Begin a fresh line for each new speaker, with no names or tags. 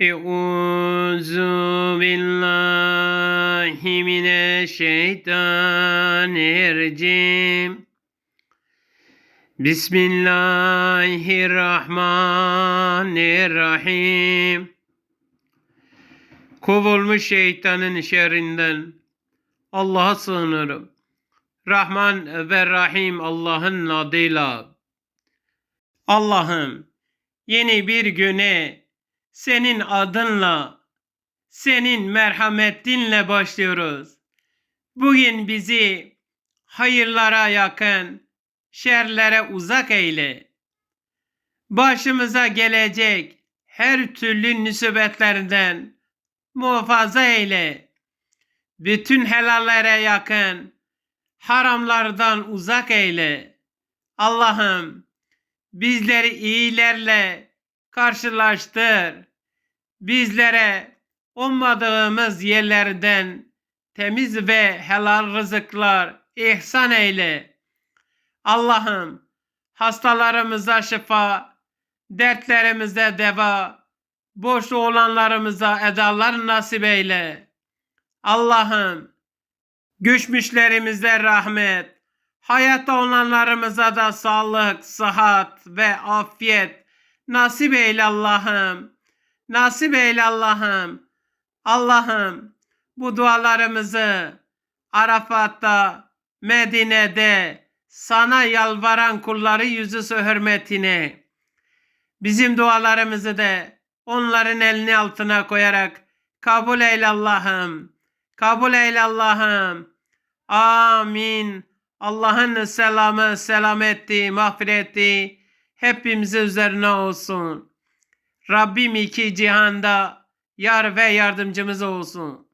Euzu billahi mineşşeytanirracim. Bismillahirrahmanirrahim. Kovulmuş şeytanın şerrinden Allah'a sığınırım. Rahman ve Rahim Allah'ın adıyla. Allah'ım yeni bir güne senin adınla, senin merhametinle başlıyoruz. Bugün bizi hayırlara yakın, şerlere uzak eyle. Başımıza gelecek her türlü musibetlerden muhafaza eyle. Bütün helallere yakın, haramlardan uzak eyle. Allah'ım bizleri iyilerle karşılaştır. Bizlere ummadığımız yerlerden temiz ve helal rızıklar ihsan eyle. Allah'ım hastalarımıza şifa, dertlerimize deva, boş olanlarımıza edalar nasip eyle. Allah'ım Güçmüşlerimize rahmet, hayatta olanlarımıza da sağlık, sıhhat ve afiyet nasip eyle Allah'ım. Nasip eyle Allah'ım. Allah'ım bu dualarımızı Arafat'ta, Medine'de sana yalvaran kulları yüzüsü hürmetine bizim dualarımızı da onların elini altına koyarak kabul eyle Allah'ım. Kabul eyle Allah'ım. Amin. Allah'ın selamı, selameti, mağfireti hepimize üzerine olsun. Rabbim iki cihanda yar ve yardımcımız olsun.